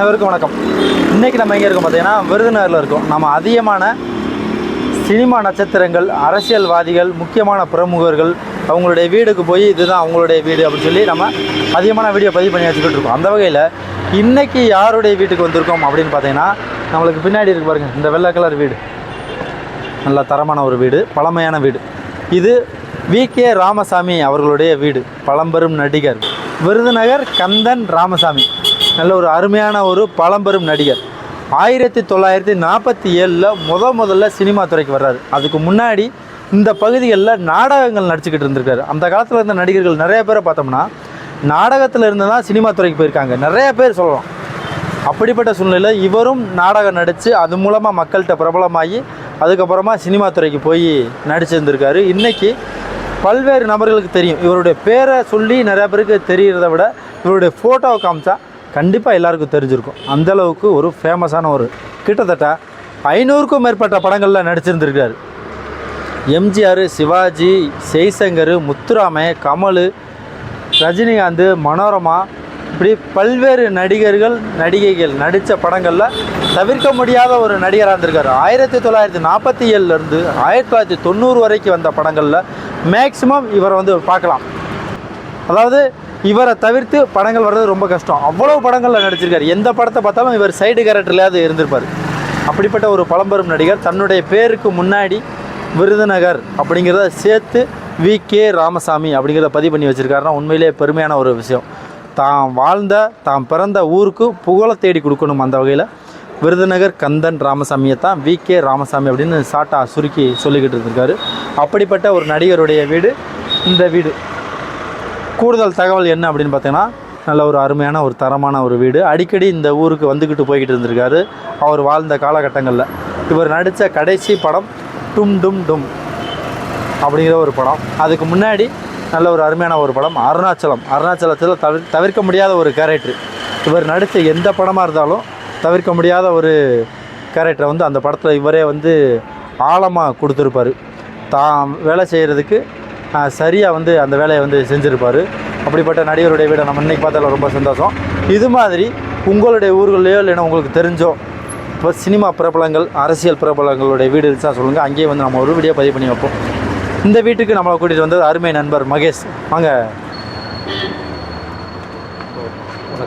அனைவருக்கும் வணக்கம். இன்றைக்கி நம்ம எங்கே இருக்கோம் பார்த்தீங்கன்னா விருதுநகரில் இருக்கோம். நம்ம அதிகமான சினிமா நட்சத்திரங்கள் அரசியல்வாதிகள் முக்கியமான பிரமுகர்கள் அவங்களுடைய வீடுக்கு போய் இதுதான் அவங்களுடைய வீடு அப்படின்னு சொல்லி நம்ம அதிகமான வீடியோ பதிவு பண்ணி வச்சுக்கிட்டு இருக்கோம். அந்த வகையில் இன்றைக்கி யாருடைய வீட்டுக்கு வந்திருக்கோம் அப்படின்னு பார்த்தீங்கன்னா நம்மளுக்கு பின்னாடி இருக்கு பாருங்கள் இந்த வெள்ளை கலர் வீடு. நல்ல தரமான ஒரு வீடு பழமையான வீடு. இது வி. கே. ராமசாமி அவர்களுடைய வீடு பழம்பெரும் நடிகர். விருதுநகர் கந்தன் ராமசாமி. நல்ல ஒரு அருமையான ஒரு பழம்பெரும் நடிகர். ஆயிரத்தி தொள்ளாயிரத்தி நாற்பத்தி ஏழில் முத முதல்ல சினிமா துறைக்கு வர்றாரு. அதுக்கு முன்னாடி இந்த பகுதிகளில் நாடகங்கள் நடிச்சுக்கிட்டு இருந்திருக்காரு. அந்த காலத்தில் இருந்த நடிகர்கள் நிறைய பேரை பார்த்தோம்னா நாடகத்தில் இருந்து தான் சினிமா துறைக்கு போயிருக்காங்க. நிறைய பேர் சொல்லலாம். அப்படிப்பட்ட சூழ்நிலையில் இவரும் நாடகம் நடித்து அது மூலமாக மக்கள்கிட்ட பிரபலமாகி அதுக்கப்புறமா சினிமா துறைக்கு போய் நடிச்சிருந்திருக்காரு. இன்றைக்கி பல்வேறு நபர்களுக்கு தெரியும். இவருடைய பேரை சொல்லி நிறையா பேருக்கு தெரிகிறத விட இவருடைய ஃபோட்டோவை காமிச்சா கண்டிப்பாக எல்லாருக்கும் தெரிஞ்சிருக்கும். அந்தளவுக்கு ஒரு ஃபேமஸான ஒரு கிட்டத்தட்ட ஐநூறுக்கும் மேற்பட்ட படங்களில் நடிச்சிருந்துருக்காரு. எம்ஜிஆர் சிவாஜி ஜெய்சங்கர் முத்துராமை கமல் ரஜினிகாந்த் மனோரமா இப்படி பல்வேறு நடிகர்கள் நடிகைகள் நடித்த படங்களில் தவிர்க்க முடியாத ஒரு நடிகராக இருந்திருக்காரு. ஆயிரத்தி தொள்ளாயிரத்தி நாற்பத்தி ஏழுலேருந்து ஆயிரத்தி தொள்ளாயிரத்தி தொண்ணூறு வரைக்கும் வந்த படங்களில் மேக்சிமம் இவரை வந்து பார்க்கலாம். அதாவது இவரை தவிர்த்து படங்கள் வர்றது ரொம்ப கஷ்டம். அவ்வளோ படங்களில் நடிச்சிருக்காரு. எந்த படத்தை பார்த்தாலும் இவர் சைடு கேரக்டர்லையாவது இருந்திருப்பார். அப்படிப்பட்ட ஒரு பழம்பெரும் நடிகர் தன்னுடைய பேருக்கு முன்னாடி விருதுநகர் அப்படிங்கிறத சேர்த்து வி. கே. ராமசாமி அப்படிங்கிறத பதிவு பண்ணி வச்சுருக்காருன்னா உண்மையிலேயே பெருமையான ஒரு விஷயம். தாம் வாழ்ந்த தாம் பிறந்த ஊருக்கு புகழை தேடி கொடுக்கணும் அந்த வகையில் விருதுநகர் கந்தன் ராமசாமியை தான் வி. கே. ராமசாமி அப்படின்னு சாட்டா சுருக்கி சொல்லிக்கிட்டு இருந்திருக்காரு. அப்படிப்பட்ட ஒரு நடிகருடைய வீடு இந்த வீடு. கூடுதல் தகவல் என்ன அப்படின்னு பார்த்தீங்கன்னா நல்ல ஒரு அருமையான ஒரு தரமான ஒரு வீடு. அடிக்கடி இந்த ஊருக்கு வந்துக்கிட்டு போய்கிட்டு இருந்திருக்காரு. அவர் வாழ்ந்த காலகட்டங்களில். இவர் நடித்த கடைசி படம் டும் டும் டும் அப்படிங்கிற ஒரு படம். அதுக்கு முன்னாடி நல்ல ஒரு அருமையான ஒரு படம் அருணாச்சலம். அருணாச்சலத்தில் தவிர தவிர்க்க முடியாத ஒரு கேரக்டர் இவர் நடித்த எந்த படமாக இருந்தாலும் தவிர்க்க முடியாத ஒரு கேரக்டரை வந்து அந்த படத்தில் இவரே வந்து ஆழமாக கொடுத்துருப்பாரு. தான் வேலை செய்கிறதுக்கு சரியாக வந்து அந்த வேலையை வந்து செஞ்சுருப்பார். அப்படிப்பட்ட நடிகருடைய வீடை நம்ம இன்றைக்கி பார்த்தால ரொம்ப சந்தோஷம். இது மாதிரி உங்களுடைய ஊர்களையோ இல்லைன்னா உங்களுக்கு தெரிஞ்சோ இப்போ சினிமா பிரபலங்கள் அரசியல் பிரபலங்களுடைய வீடு இருந்துச்சா சொல்லுங்கள் அங்கேயே வந்து நம்ம ஒரு வீடியோ பதிவு பண்ணி வைப்போம். இந்த வீட்டுக்கு நம்மளை கூட்டிகிட்டு வந்தது அருமை நண்பர் மகேஷ். வாங்க.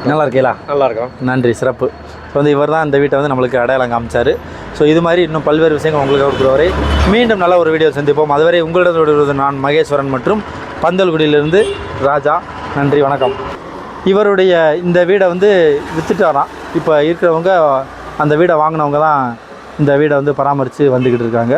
நல்லா இருக்கீங்களா? நல்லா இருக்கும். நன்றி சிறப்பு. ஸோ வந்து இவர் தான் இந்த வீட்டை வந்து நம்மளுக்கு அடையாளம் காமிச்சார். ஸோ இது மாதிரி இன்னும் பல்வேறு விஷயங்கள் உங்களுக்கு கொடுக்குறவரை மீண்டும் நல்ல ஒரு வீடியோ சந்திப்போம். அதுவரை உங்களிடம் விடுவது நான் மகேஸ்வரன் மற்றும் பந்தல்குடியிலிருந்து ராஜா. நன்றி வணக்கம். இவருடைய இந்த வீடை வந்து விற்றுட்டாராம் இப்போ இருக்கிறவங்க அந்த வீடை வாங்கினவங்க தான் இந்த வீடை வந்து பராமரித்து வந்துக்கிட்டு இருக்காங்க.